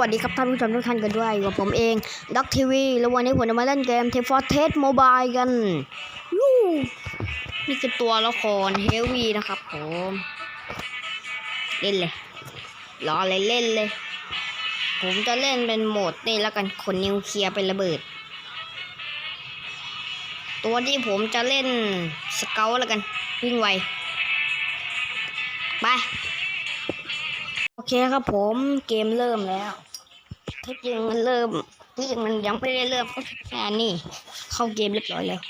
วัสดีครับท่านผู้ชมทุกท่านกันด้วยกับผมเองด็อกทีวีแล้ววันนี้ผมจะมาเล่นเกมเทฟอร์เทสโมบายกันยูนี่คือตัวละครเฮลวีนะครับผมเล่นเลยรอเลยเล่นเลย ผมจะเล่นเป็นโหมดนี่แล้วกันคนนิวเคลียร์เป็นระเบิด ตัวที่ผมจะเล่นสเกลแล้วกันวิ่งไวไป เคครับผมเกมเริ่มแล้วที่จริงมันเริ่มที่จริงมันยังไม่ได้เริ่มแค่นี้เข้าเกมเรียบร้อยแล้ว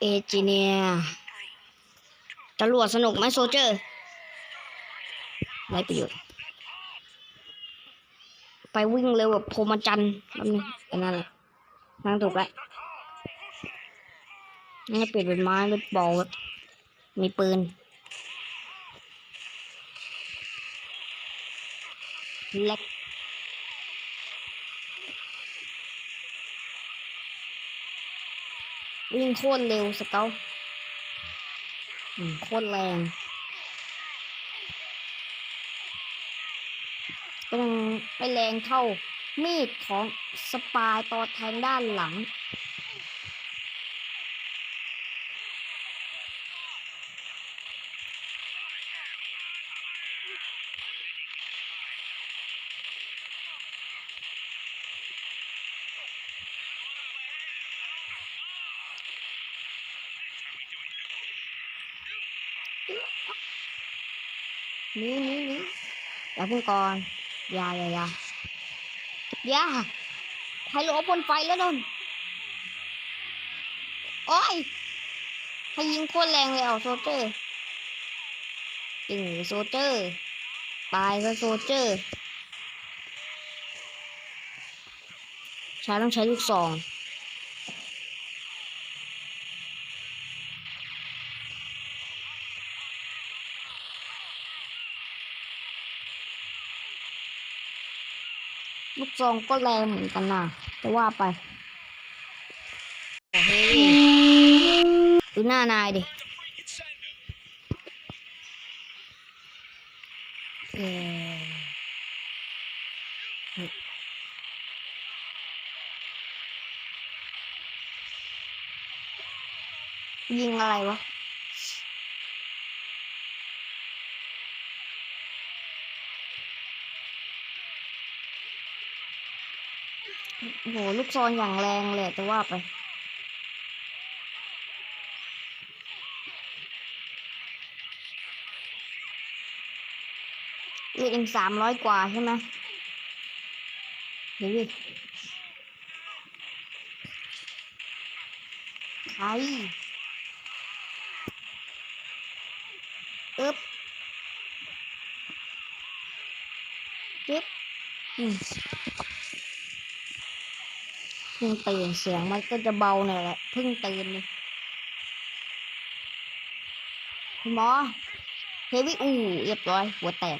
เอจิเนียตำรวจสนุกไหมโซเจอร์ไรประโยชน์ไปวิ่งเร็วแบบโพรมจันทร์แป๊บนึงอันนั้นแหละนั่งถูกแล้วนี่เปลี่ยนเป็นไม้เป็นบอล มีปืน เล็กวิ่งโคตรเร็วสเกลอืมโคตรแรงเป็นไม่แรงเท่ามีดของสปายต่อแทงด้านหลัง นี่นี่นี่อย่าพิ่งก่อนอย่าอย่าอย่าอย่าไฮโลบนไฟแล้วนนโอ้ยให้ยิงโคตรแรงเลยเอาโซเจอร์จริงโซเจอร์ตายก็โซเจอร์ใช้ต้องใช้ลูกซอง ลูกซองก็แรงเหมือนกันนะแต่ว่าไปโอ้โหดูหน้านายดิเอ่อยิงอะไรวะ โหลูกซองอย่างแรงเลยจะว่าไปเรียกเองสามร้อยกว่าใช่ไหมเดี๋ยวดิใครอึ๊บจึ๊บอืม เพิ่งตื่นเสียงมันก็จะเบาหน่อยแหละเพิ่งตื่นเลยคุณหมอเฮวิอูเรียบร้อย หัวแตก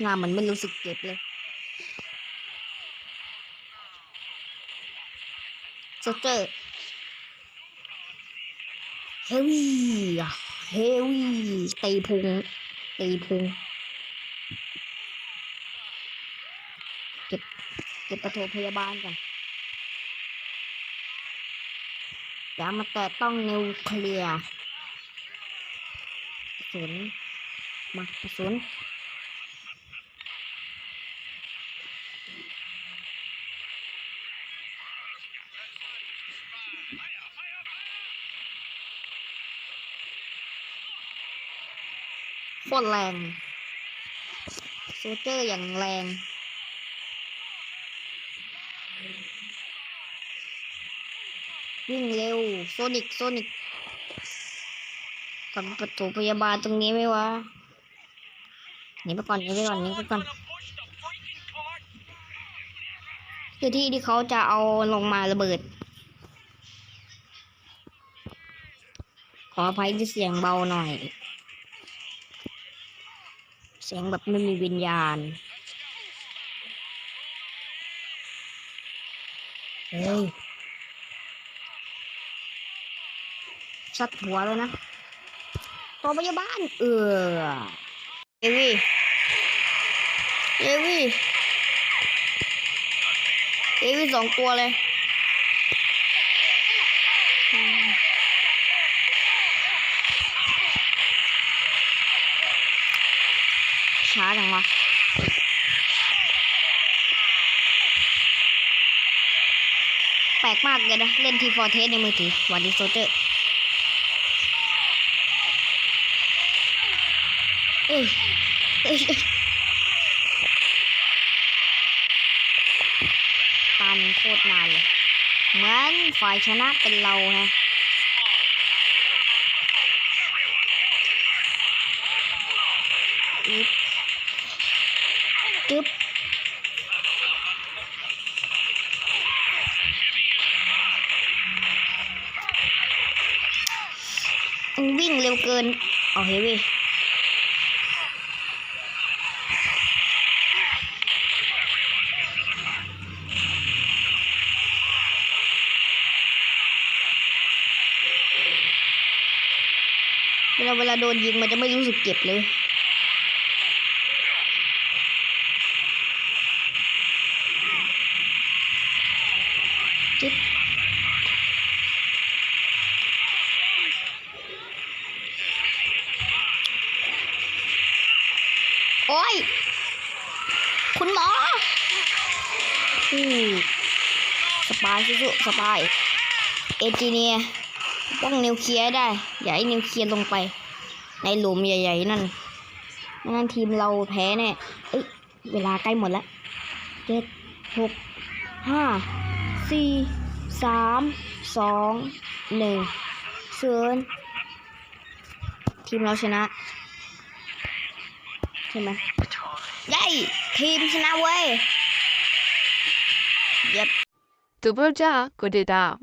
หน้ามันไม่รู้สึกเจ็บเลยโซเจอร์เฮวี่อะ เฮวี่ตีพุงตีพุงเก็บเก็บประโถพยาบาลก่อนอย่ามาแตะต้องนิวเคลียร์กระสุนมากระสุน โคตรแรงโซเจอร์อย่างแรง วิ่งเร็ว โซนิก โซนิกทำประตูพยาบาลตรงนี้ไหมวะหนีไปก่อนหนีไปก่อนหนีไปก่อนคือที่ที่เขาจะเอาลงมาระเบิด ขออภัยที่เสียงเบาหน่อย เสียงแบบไม่มีวิญญาณเฮเฮ้ยสัดหัวเลยนะตัวพยาบาลเออเอวี่เอวี่เอวี่สองตัวเลย ช้าจังวะแปลกมากเลยนะ เล่นทีฟอร์เทสในมือถือวันดีโซเจอร์เอ้ยเอ้ยตานโคตรนานเลย เหมือนฝ่ายชนะเป็นเราฮะ จึ๊บวิ่งเร็วเกิน เอาเฮวี่เวลาเวลาโดนยิงมันจะไม่รู้สึกเจ็บเลย จิ๊บโอ้ย คุณหมออือสปายสุๆสปายเอจิเนียป้องนิวเคลียร์ได้ อย่าให้นิวเคลียร์ลงไป ในหลุมใหญ่ๆนั่นไม่นทีมเราแพ้แน่เอ้ย เวลาใกล้หมดแล้วเจ็ดหกห้า สี่สามสองหนึ่งศูนย์ทีมเราชนะ ใช่ไหมยัยทีมชนะเว้ย เย็บ 두블자 고대다